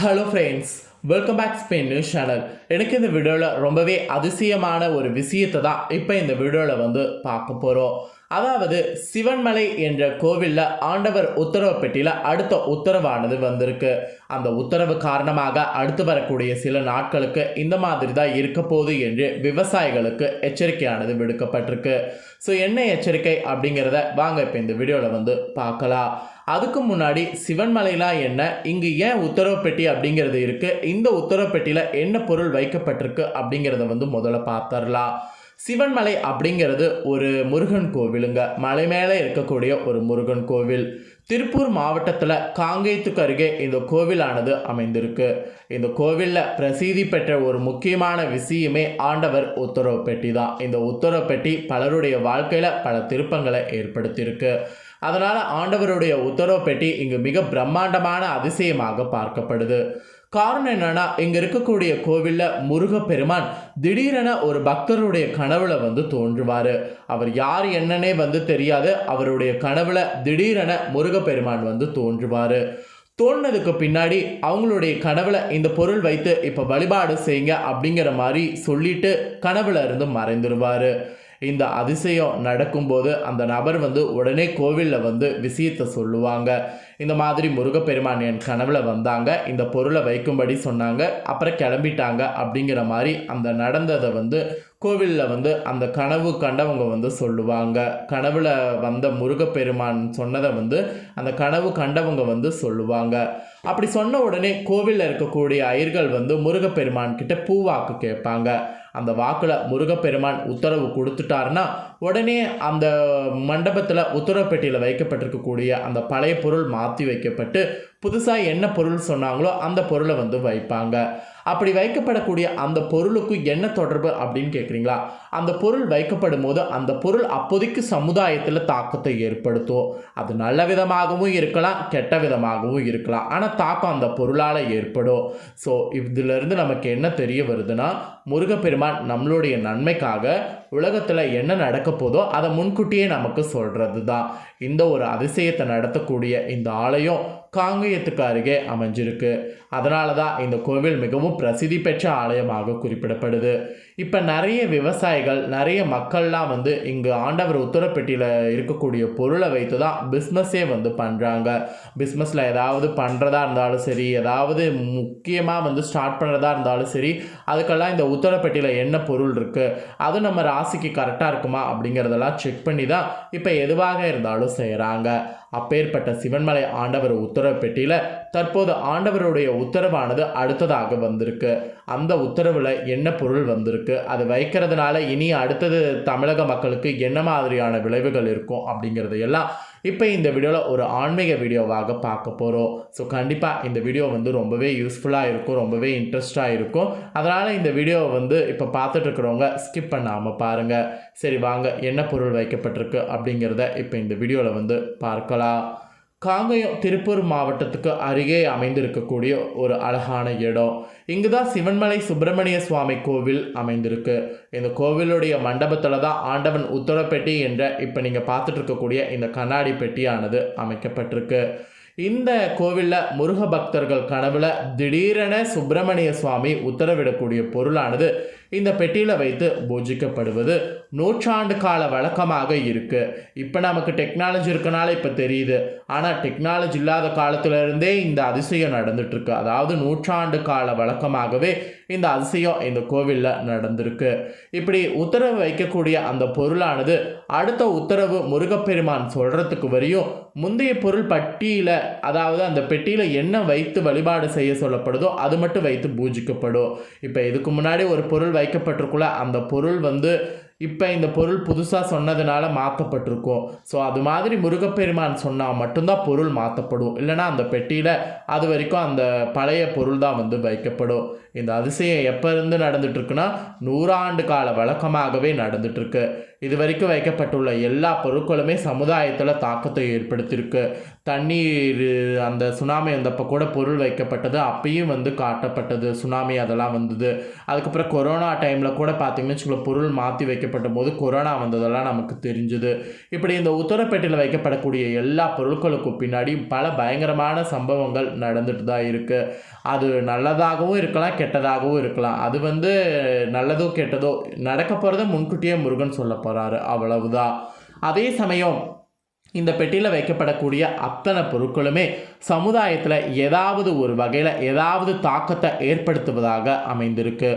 Hello friends welcome back Spain news channel எனக்கு இந்த வீடியோவில் ரொம்பவே அதிசயமான ஒரு விஷயத்தை தான் இப்போ இந்த வீடியோவில் வந்து பார்க்க போகிறோம் அதாவது சிவன்மலை என்ற கோவிலில் ஆண்டவர் உத்தரவு பெட்டியில் அடுத்த உத்தரவானது வந்திருக்கு. அந்த உத்தரவு காரணமாக அடுத்து வரக்கூடிய சில நாட்களுக்கு இந்த மாதிரி தான் இருக்க போகுது என்று விவசாயிகளுக்கு எச்சரிக்கையானது விடுக்கப்பட்டிருக்கு. ஸோ என்ன எச்சரிக்கை அப்படிங்கிறத வாங்க இப்போ இந்த வீடியோவில் வந்து பார்க்கலாம். அதுக்கு முன்னாடி சிவன்மலைலாம் என்ன? இங்கு ஏன் உத்தரவு பெட்டி அப்படிங்கிறது இருக்கு? இந்த உத்தரவு பெட்டியில் என்ன பொருள் வைக்கப்பட்டிருக்கு அப்படிங்கிறத வந்து முதல்ல பார்த்துடலாம். சிவன்மலை அப்படிங்கிறது ஒரு முருகன் கோவிலுங்க. மலை மேலே இருக்கக்கூடிய ஒரு முருகன் கோவில். திருப்பூர் மாவட்டத்தில் காங்கேயத்துக்கு அருகே இந்த கோவிலானது அமைந்திருக்கு. இந்த கோவிலில் பிரசித்தி பெற்ற ஒரு முக்கியமான விஷயமே ஆண்டவர் உத்தரவு பெட்டி தான். இந்த உத்தரவு பெட்டி பலருடைய வாழ்க்கையில் பல திருப்பங்களை ஏற்படுத்தியிருக்கு. அதனால் ஆண்டவருடைய உத்தரவு பெட்டி இங்கு மிக பிரம்மாண்டமான அதிசயமாக பார்க்கப்படுது. காரணம் என்னன்னா இங்க இருக்கக்கூடிய கோவில்ல முருகப்பெருமான் திடீரென ஒரு பக்தருடைய கனவுல வந்து தோன்றுவாரு. அவர் யார் என்னன்னே வந்து தெரியாது. அவருடைய கனவுல திடீரென முருகப்பெருமான் வந்து தோன்றுவாரு. தோணுனதுக்கு பின்னாடி அவங்களுடைய கனவுல இந்த பொருள் வைத்து இப்போ வழிபாடு செய்யுங்க அப்படிங்கிற மாதிரி சொல்லிட்டு கனவுல இருந்து மறைந்துருவாரு. இந்த அதிசயம் நடக்கும்போது அந்த நபர் வந்து உடனே கோவிலில் வந்து விஷயத்தை சொல்லுவாங்க. இந்த மாதிரி முருகப்பெருமான் என் கனவில் வந்தாங்க. இந்த பொருளை வைக்கும்படி சொன்னாங்க. அப்புறம் கிளம்பிட்டாங்க அப்படிங்கிற மாதிரி அந்த நடந்ததை வந்து கோவிலில் வந்து அந்த கனவு கண்டவங்க வந்து சொல்லுவாங்க. கனவில் வந்த முருகப்பெருமான் சொன்னதை வந்து அந்த கனவு கண்டவங்க வந்து சொல்லுவாங்க. அப்படி சொன்ன உடனே கோவிலில் இருக்கக்கூடிய ஐயர்கள் வந்து முருகப்பெருமான் கிட்ட பூவாக்கு கேட்பாங்க. அந்த வாக்கில் முருகப்பெருமான் உத்தரவு கொடுத்துட்டாருன்னா உடனே அந்த மண்டபத்தில் உத்தரவு பெட்டியில் வைக்கப்பட்டிருக்கக்கூடிய அந்த பழைய பொருள் மாற்றி வைக்கப்பட்டு புதுசாக என்ன பொருள் சொன்னாங்களோ அந்த பொருளை வந்து வைப்பாங்க. அப்படி வைக்கப்படக்கூடிய அந்த பொருளுக்கு என்ன தொடர்பு அப்படின்னு கேட்குறீங்களா அந்த பொருள் வைக்கப்படும் போது அந்த பொருள் அப்போதைக்கு சமுதாயத்தில் தாக்கத்தை ஏற்படுத்தும். அது நல்ல விதமாகவும் இருக்கலாம் கெட்ட விதமாகவும் இருக்கலாம். ஆனால் தாக்கம் அந்த பொருளால் ஏற்படும். ஸோ இதிலிருந்து நமக்கு என்ன தெரிய வருதுன்னா முருகப்பெருமான் நம்மளுடைய நன்மைக்காக உலகத்தில் என்ன நடக்க போதோ அதை முன்கூட்டியே நமக்கு சொல்கிறது தான் இந்த ஒரு அதிசயத்தை நடத்தக்கூடிய இந்த ஆலயம் காங்கேயத்துக்கு அருகே அமைஞ்சிருக்கு. அதனால தான் இந்த கோவில் மிகவும் பிரசித்தி பெற்ற ஆலயமாக குறிப்பிடப்படுது. இப்போ நிறைய விவசாயிகள் நிறைய மக்கள்லாம் வந்து இங்கு ஆண்டவர் உத்தரப்பெட்டியில் இருக்கக்கூடிய பொருளை வைத்து தான் பிஸ்னஸே வந்து பண்ணுறாங்க பிஸ்னஸில் ஏதாவது பண்ணுறதா இருந்தாலும் சரி ஏதாவது முக்கியமாக வந்து ஸ்டார்ட் பண்ணுறதா இருந்தாலும் சரி அதுக்கெல்லாம் இந்த உத்தரப்பெட்டியில் என்ன பொருள் இருக்குது அது நம்ம ராசிக்கு கரெக்டாக இருக்குமா அப்படிங்கிறதெல்லாம் செக் பண்ணி தான் இப்போ எதுவாக இருந்தாலும் செய்கிறாங்க அப்பேற்பட்ட சிவன்மலை ஆண்டவர் உத்தரவு பெட்டியில் தற்போது ஆண்டவருடைய உத்தரவானது அடுத்ததாக வந்திருக்கு. அந்த உத்தரவில் என்ன பொருள் வந்திருக்கு? அது வைக்கிறதுனால இனி அடுத்தது தமிழக மக்களுக்கு என்ன மாதிரியான விளைவுகள் இருக்கும் அப்படிங்கிறதையெல்லாம் இப்போ இந்த வீடியோவில் ஒரு ஆன்மீக வீடியோவாக பார்க்க போகிறோம். ஸோ கண்டிப்பாக இந்த வீடியோ வந்து ரொம்பவே யூஸ்ஃபுல்லாக இருக்கும் ரொம்பவே இன்ட்ரெஸ்டாக இருக்கும். அதனால் இந்த வீடியோவை வந்து இப்போ பார்த்துட்டு இருக்கிறவங்க ஸ்கிப் பண்ணாமல் பாருங்கள் சரி வாங்க என்ன பொருள் வைக்கப்பட்டிருக்கு அப்படிங்கிறத இப்போ இந்த வீடியோவில் வந்து பார்க்கலாம். காங்கயம் திருப்பூர் மாவட்டத்துக்கு அருகே அமைந்திருக்கக்கூடிய ஒரு அழகான இடம். இங்கு தான் சிவன்மலை சுப்பிரமணிய சுவாமி கோவில் அமைந்திருக்கு. இந்த கோவிலுடைய மண்டபத்தில் தான் ஆண்டவன் உத்தரப்பெட்டி என்ற இப்போ நீங்கள் பார்த்துட்டு இருக்கக்கூடிய இந்த கண்ணாடி பெட்டியானது அமைக்கப்பட்டிருக்கு. இந்த கோவிலில் முருக பக்தர்கள் கனவுல திடீரென சுப்பிரமணிய சுவாமி உத்தரவிடக்கூடிய பொருளானது இந்த பெட்டியில் வைத்து பூஜிக்கப்படுவது நூற்றாண்டு கால வழக்கமாக இருக்கு. இப்போ நமக்கு டெக்னாலஜி இருக்கனால இப்போ தெரியுது. ஆனால் டெக்னாலஜி இல்லாத காலத்திலிருந்தே இந்த அதிசயம் நடந்துட்டுருக்கு. அதாவது நூற்றாண்டு கால வழக்கமாகவே இந்த அதிசயம் இந்த கோவிலில் நடந்திருக்கு. இப்படி உத்தரவு வைக்கக்கூடிய அந்த பொருளானது அடுத்த உத்தரவு முருகப்பெருமான் சொல்கிறதுக்கு வரையும் முந்தைய பொருள் பட்டியில் அதாவது அந்த பெட்டியில் என்ன வைத்து வழிபாடு செய்ய சொல்லப்படுதோ அது மட்டும் வைத்து பூஜிக்கப்படும். இப்போ இதுக்கு முன்னாடி ஒரு பொருள் வைக்கப்பட்டிருக்குள்ள அந்த பொருள் வந்து இப்போ இந்த பொருள் புதுசாக சொன்னதுனால மாற்றப்பட்டிருக்கும் ஸோ அது மாதிரி முருகப்பெருமான் சொன்னால் மட்டும்தான் பொருள் மாற்றப்படும் இல்லைனா அந்த பெட்டியில் அது வரைக்கும் அந்த பழைய பொருள் தான் வந்து வைக்கப்படும். இந்த அதிசயம் எப்போ இருந்து நடந்துட்டுருக்குன்னா நூறாண்டு கால வழக்கமாகவே நடந்துட்டுருக்கு இது வரைக்கும் வைக்கப்பட்டுள்ள எல்லா பொருட்களுமே சமுதாயத்தில் தாக்கத்தை ஏற்படுத்தியிருக்கு. தண்ணீர் அந்த சுனாமி வந்தப்போ கூட பொருள் வைக்கப்பட்டது அப்பயும் வந்து காட்டப்பட்டது. சுனாமி அதெல்லாம் வந்தது. அதுக்கப்புறம் கொரோனா டைமில் கூட பார்த்தீங்கன்னு வச்சுக்கோங்க பொருள் மாற்றி வைக்கப்பட்ட போது கொரோனா வந்ததெல்லாம் நமக்கு தெரிஞ்சுது. இப்படி இந்த உத்தரப்பேட்டையில் வைக்கப்படக்கூடிய எல்லா பொருட்களுக்கும் பின்னாடி பல பயங்கரமான சம்பவங்கள் நடந்துட்டு தான் இருக்குது அது நல்லதாகவும் இருக்கலாம் கெட்டதாகவும் இருக்கலாம். அது வந்து நல்லதோ கெட்டதோ நடக்க போகிறத முன்கூட்டியே முருகன் சொல்லப்போ போகிறாரு அவ்வளவுதான். அதே சமயம் இந்த பெட்டியில் வைக்கப்படக்கூடிய அத்தனை பொருட்களுமே சமுதாயத்தில் ஏதாவது ஒரு வகையில் ஏதாவது தாக்கத்தை ஏற்படுத்துவதாக அமைந்திருக்கு.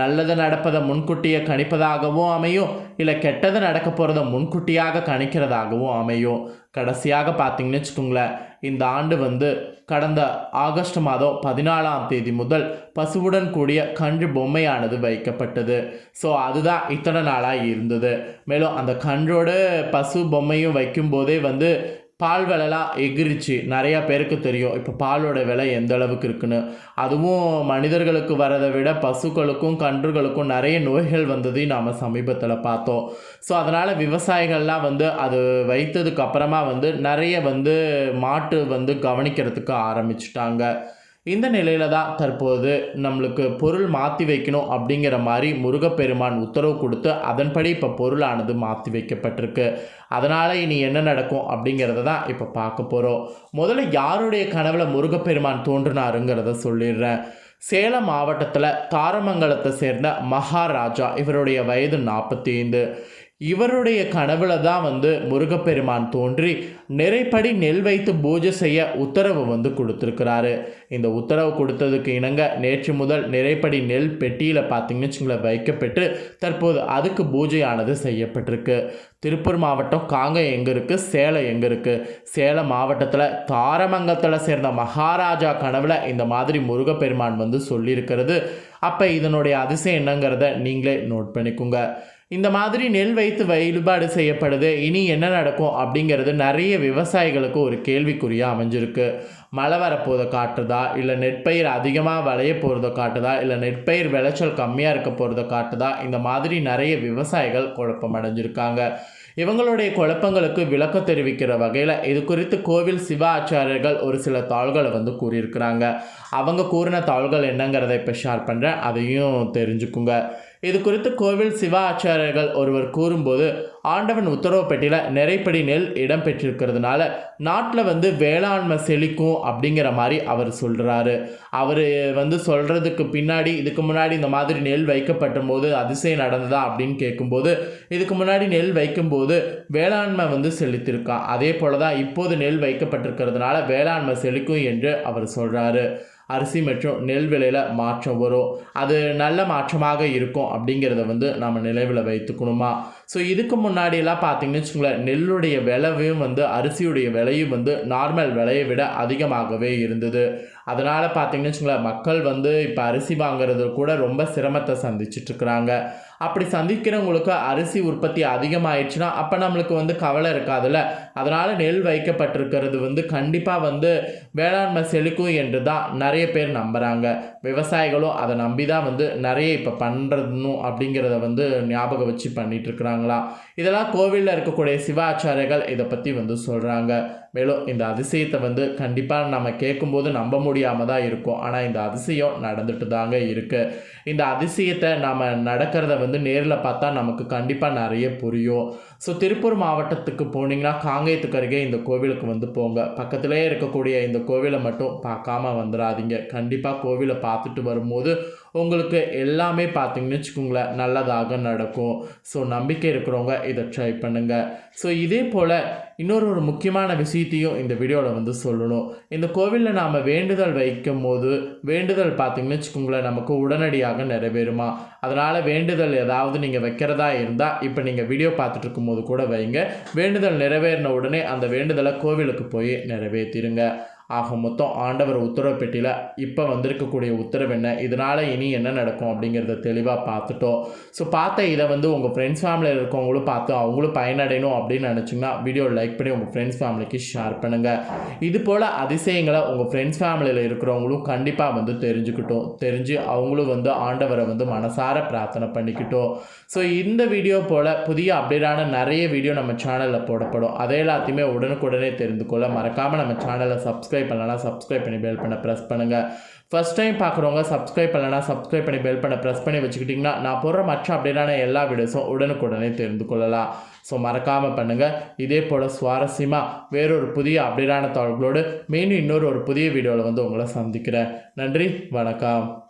நல்லது நடப்பதை முன்கூட்டியே கணிப்பதாகவும் அமையும். இல்லை கெட்டது நடக்க போகிறத முன்கூட்டியாக கணிக்கிறதாகவும் அமையும். கடைசியாக பார்த்தீங்கன்னு வச்சுக்கோங்களேன் இந்த ஆண்டு வந்து கடந்த ஆகஸ்ட் மாதம் பதினாலாம் தேதி முதல் பசுவுடன் கூடிய கன்று பொம்மையானது வைக்கப்பட்டது. ஸோ அதுதான் இத்தனை நாளாக இருந்தது. மேலும் அந்த கன்றோட பசு பொம்மையும் வைக்கும்போதே வந்து பால் விலைலாம் எகிரிச்சு நிறையா பேருக்கு தெரியும். இப்போ பாலோட விலை எந்த அளவுக்கு இருக்குன்னு. அதுவும் மனிதர்களுக்கு வரதை விட பசுக்களுக்கும் கன்றுகளுக்கும் நிறைய நோய்கள் வந்ததையும் நாம் சமீபத்தில் பார்த்தோம். ஸோ அதனால் விவசாயிகள்லாம் வந்து அது வைத்ததுக்கு அப்புறமா வந்து நிறைய வந்து மாட்டு வந்து கவனிக்கிறதுக்கு ஆரம்பிச்சிட்டாங்க. இந்த நிலையில தான் தற்போது நம்மளுக்கு பொருள் மாற்றி வைக்கணும் அப்படிங்கிற மாதிரி முருகப்பெருமான் உத்தரவு கொடுத்து அதன்படி இப்போ பொருளானது மாற்றி வைக்கப்பட்டிருக்கு. அதனால் இனி என்ன நடக்கும் அப்படிங்கிறத தான் இப்போ பார்க்க போகிறோம் முதல்ல யாருடைய கனவில் முருகப்பெருமான் தோன்றினாருங்கிறத சொல்லிடுறேன். சேலம் மாவட்டத்தில் தாரமங்கலத்தை சேர்ந்த மகாராஜா இவருடைய வயது நாற்பத்தி ஐந்து இவருடைய கனவுல தான் வந்து முருகப்பெருமான் தோன்றி நிறைப்படி நெல் வைத்து பூஜை செய்ய உத்தரவு வந்து கொடுத்துருக்கிறாரு. இந்த உத்தரவு கொடுத்ததுக்கு இணங்க நேற்று முதல் நிறைப்படி நெல் பெட்டியில் பார்த்தீங்கன்னு வச்சுங்களேன் வைக்கப்பட்டு தற்போது அதுக்கு பூஜையானது செய்யப்பட்டிருக்கு. திருப்பூர் மாவட்டம் காங்கை எங்கே இருக்குது சேலம் எங்கே இருக்குது சேலம் மாவட்டத்தில் தாரமங்கலத்தில் சேர்ந்த மகாராஜா கனவில் இந்த மாதிரி முருகப்பெருமான் வந்து சொல்லியிருக்கிறது. அப்போ இதனுடைய அதிசயம் என்னங்கிறத நீங்களே நோட் பண்ணிக்கோங்க. இந்த மாதிரி நெல் வைத்து வழிபாடு செய்யப்படுது. இனி என்ன நடக்கும் அப்படிங்கிறது நிறைய விவசாயிகளுக்கு ஒரு கேள்விக்குறியாக அமைஞ்சிருக்கு. மழை வரப்போதை காட்டுதா? இல்லை நெற்பயிர் அதிகமாக விளைய போகிறத காட்டுதா? இல்லை நெற்பயிர் விளைச்சல் கம்மியாக இருக்க போகிறத காட்டுதா? இந்த மாதிரி நிறைய விவசாயிகள் குழப்பம் அடைஞ்சிருக்காங்க. இவங்களுடைய குழப்பங்களுக்கு விளக்கம் தெரிவிக்கிற வகையில் இது குறித்து கோவில் சிவ ஆச்சாரியர்கள் ஒரு சில தாள்களை வந்து கூறியிருக்கிறாங்க. அவங்க கூறின தாள்கள் என்னங்கிறத இப்போ ஷேர் பண்ணுறேன் அதையும் தெரிஞ்சுக்குங்க. இது குறித்து கோவில் சிவாச்சாரியர்கள் ஒருவர் கூறும்போது ஆண்டவன் உத்தரவு பெட்டியில் நிறைப்படி நெல் இடம்பெற்றிருக்கிறதுனால நாட்டில் வந்து வேளாண்மை செழிக்கும் அப்படிங்கிற மாதிரி அவர் சொல்கிறாரு அவர் வந்து சொல்கிறதுக்கு பின்னாடி இதுக்கு முன்னாடி இந்த மாதிரி நெல் வைக்கப்பட்ட போது அதிசயம் நடந்ததா அப்படின்னு கேட்கும்போது இதுக்கு முன்னாடி நெல் வைக்கும்போது வேளாண்மை வந்து செழித்திருக்கான் அதே போல தான் இப்போது நெல் வைக்கப்பட்டிருக்கிறதுனால வேளாண்மை செழிக்கும் என்று அவர் சொல்கிறாரு அரிசி மற்றும் நெல் விலையில் மாற்றம் வரும். அது நல்ல மாற்றமாக இருக்கும் அப்படிங்கிறத வந்து நம்ம நினைவில் வைத்துக்கணுமா? ஸோ இதுக்கு முன்னாடியெல்லாம் பார்த்தீங்கன்னு வச்சுக்கோங்களேன் நெல்லுடைய விலையும் வந்து அரிசியுடைய விலையும் வந்து நார்மல் விலையை விட அதிகமாகவே இருந்தது. அதனால் பார்த்தீங்கன்னு வச்சுக்கோங்களேன் மக்கள் வந்து இப்போ அரிசி வாங்குறது கூட ரொம்ப சிரமத்தை சந்திச்சிட்ருக்குறாங்க அப்படி சந்திக்கிறவங்களுக்கு அரிசி உற்பத்தி அதிகமாயிடுச்சுன்னா அப்போ நம்மளுக்கு வந்து கவலை இருக்காதுல்ல. அதனால் நெல் வைக்கப்பட்டிருக்கிறது வந்து கண்டிப்பாக வந்து வேளாண்மை செழிக்கும் என்று தான் நிறைய பேர் நம்புகிறாங்க விவசாயிகளும் அதை நம்பி தான் வந்து நிறைய இப்போ பண்ணுறதுனும் அப்படிங்கிறத வந்து ஞாபகம் வச்சு பண்ணிகிட்ருக்குறாங்க இருக்கிறாங்களா இதெல்லாம் கோவிலில் இருக்கக்கூடிய சிவாச்சாரியர்கள் இதை பற்றி வந்து சொல்கிறாங்க மேலும் இந்த அதிசயத்தை வந்து கண்டிப்பாக நம்ம கேட்கும்போது நம்ப முடியாமல் தான் இருக்கும். ஆனால் இந்த அதிசயம் நடந்துட்டு தாங்க இருக்குது இந்த அதிசயத்தை நாம் நடக்கிறத வந்து நேரில் பார்த்தா நமக்கு கண்டிப்பாக நிறைய புரியும். ஸோ திருப்பூர் மாவட்டத்துக்கு போனீங்கன்னா காங்கேயத்துக்கு அருகே இந்த கோவிலுக்கு வந்து போங்க. பக்கத்திலே இருக்கக்கூடிய இந்த கோவிலை மட்டும் பார்க்காம வந்துடாதீங்க கண்டிப்பாக கோவிலை பார்த்துட்டு வரும்போது உங்களுக்கு எல்லாமே பார்த்தீங்கன்னு வச்சுக்கோங்களேன் நல்லதாக நடக்கும். ஸோ நம்பிக்கை இருக்கிறவங்க இதை ட்ரை பண்ணுங்கள் ஸோ இதே போல் இன்னொரு ஒரு முக்கியமான விஷயத்தையும் இந்த வீடியோவில் வந்து சொல்லணும். இந்த கோவிலில் நாம் வேண்டுதல் வைக்கும் போது வேண்டுதல் பார்த்தீங்கன்னு வச்சுக்கோங்களேன் நமக்கு உடனடியாக நிறைவேறுமா? அதனால் வேண்டுதல் ஏதாவது நீங்கள் வைக்கிறதா இருந்தால் இப்போ நீங்கள் வீடியோ பார்த்துட்டு இருக்கும்போது கூட வைங்க. வேண்டுதல் நிறைவேறின உடனே அந்த வேண்டுதலை கோவிலுக்கு போய் நிறைவேற்றிடுங்க ஆக மொத்தம் ஆண்டவர் உத்தரவு பெட்டியில் இப்போ வந்திருக்கக்கூடிய உத்தரவு என்ன? இதனால் இனி என்ன நடக்கும் அப்படிங்கிறத தெளிவாக பார்த்துட்டோம். ஸோ பார்த்த இதை வந்து உங்கள் ஃப்ரெண்ட்ஸ் ஃபேமிலியில் இருக்கவங்களும் பார்த்து அவங்களும் பயனடையணும் அப்படின்னு நினச்சிங்கன்னா வீடியோ லைக் பண்ணி உங்கள் ஃப்ரெண்ட்ஸ் ஃபேமிலிக்கு ஷேர் பண்ணுங்கள் இது போல் அதிசயங்களை உங்கள் ஃப்ரெண்ட்ஸ் ஃபேமிலியில் இருக்கிறவங்களும் கண்டிப்பாக வந்து தெரிஞ்சுக்கிட்டோம். தெரிஞ்சு அவங்களும் வந்து ஆண்டவரை வந்து மனசார பிரார்த்தனை பண்ணிக்கிட்டோம். ஸோ இந்த வீடியோ போல் புதிய அப்டேட்டான நிறைய வீடியோ நம்ம சேனலில் போடப்படும். அதை எல்லாத்தையுமே உடனுக்குடனே தெரிந்து கொள்ள மறக்காமல் நம்ம சேனலை சப்ஸ்கிரைப் பண்ணலாம் சப்ஸ்கிரைப் பண்ணி பெல் பண்ண ப்ரெஸ் பண்ணுங்கள் ஃபர்ஸ்ட் டைம் பார்க்குறவங்க சப்ஸ்கிரைப் பண்ணலனா சப்ஸ்கிரைப் பண்ணி பெல் பண்ண ப்ரெஸ் பண்ணி வச்சுக்கிட்டிங்கன்னா நான் போடுற மற்ற அப்படின்னா எல்லா வீடியோஸும் உடனுக்குடனே தெரிந்து கொள்ளலாம். ஸோ மறக்காமல் பண்ணுங்கள் இதே போல் சுவாரஸ்யமாக வேறொரு புதிய அப்டேட்டான தகவல்களோடு மீண்டும் இன்னொரு ஒரு புதிய வீடியோவில் வந்து உங்களை சந்திக்கிறேன். நன்றி வணக்கம்.